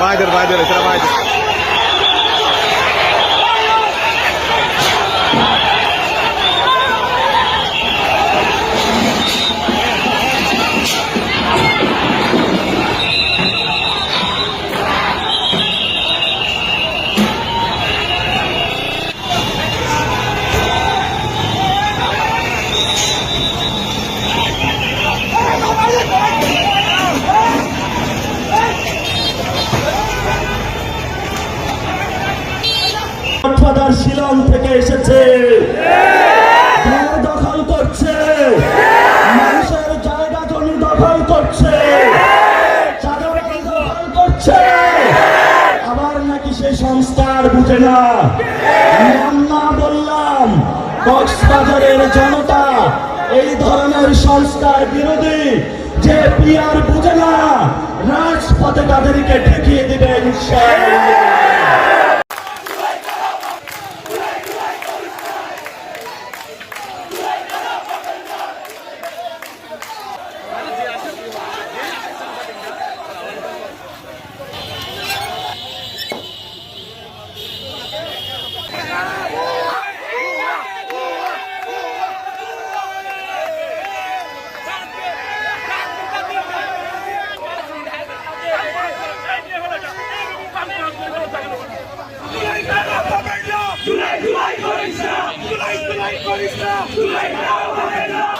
Вайдер, Вайдер, это Вайдер. কক্সবাজার শিলং থেকে এসেছে। দখল করছে। মানুষের জায়গা জমি দখল করছে। আবার নাকি সংস্কার বুঝে না। বললাম, কক্সবাজারের জনতা এই ধরনের সংস্কার বিরোধী যে পিয়ার বুঝে না, রাজপথে তাদেরকে ঠেকিয়ে দিবে ইনশাআল্লাহ। করিস না তুই না হবে না